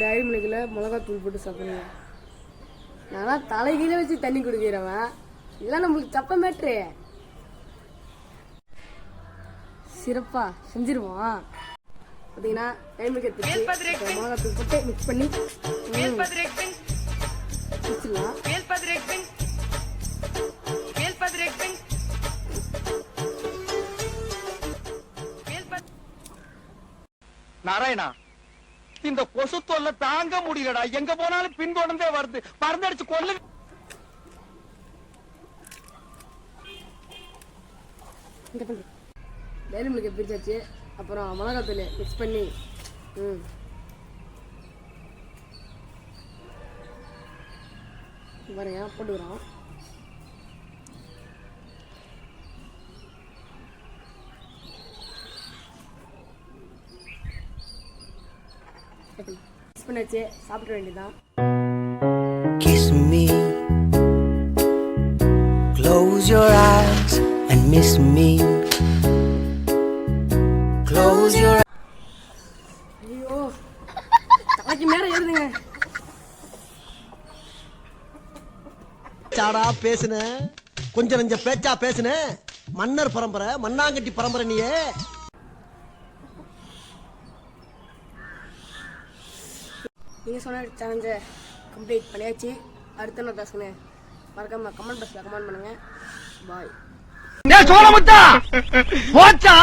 Dairy மிளகில் மிளகாத்தூள் போட்டு சாப்பிடுங்க. நான்லாம் தலைகீழ வச்சு தண்ணி குடிக்கிறவன். இதெல்லாம் நம்மளுக்கு தப்ப மேட்ரு. சிறப்பா செஞ்சிருவோம். பார்த்தீங்கன்னா டயரி மிளகை மிளகாத்தூள் போட்டு மிக்ஸ் பண்ணி ம், வச்சிடலாம் நாராயணா இந்த கொசு தொல்லை தாங்க முடியலடா. எங்க போனாலும் பின்தொடர்ந்தே வருது. பறந்தடிச்சு கொல்லு. இந்த பண்ணு மிளகை பிரிச்சாச்சு. அப்புறம் மிளகாத்தூள் மிக்ஸ் பண்ணி ம். பாருங்க போட்டுக்கிறோம் மிக்ஸ் பண்ணாச்சு சாப்பிட வேண்டியதான் Kiss me. Close your eyes and miss me. Close your ஐயோ தலைக்கு மேல ஏறுதுங்க. சாடா பேசுன. கொஞ்சம் நஞ்ச பேச்சா பேசுன. மன்னர் பரம்பரை மண்ணாங்கட்டி பரம்பரை நீயே. நீங்கள் சொன்ன சேலஞ்சை கம்ப்ளீட் பண்ணியாச்சு. அடுத்த நாள் பேசுனேன் மறக்காம கமெண்ட் பாக்ஸில் கமெண்ட் பண்ணுங்க. பாய் சோழமுத்தா போச்சா?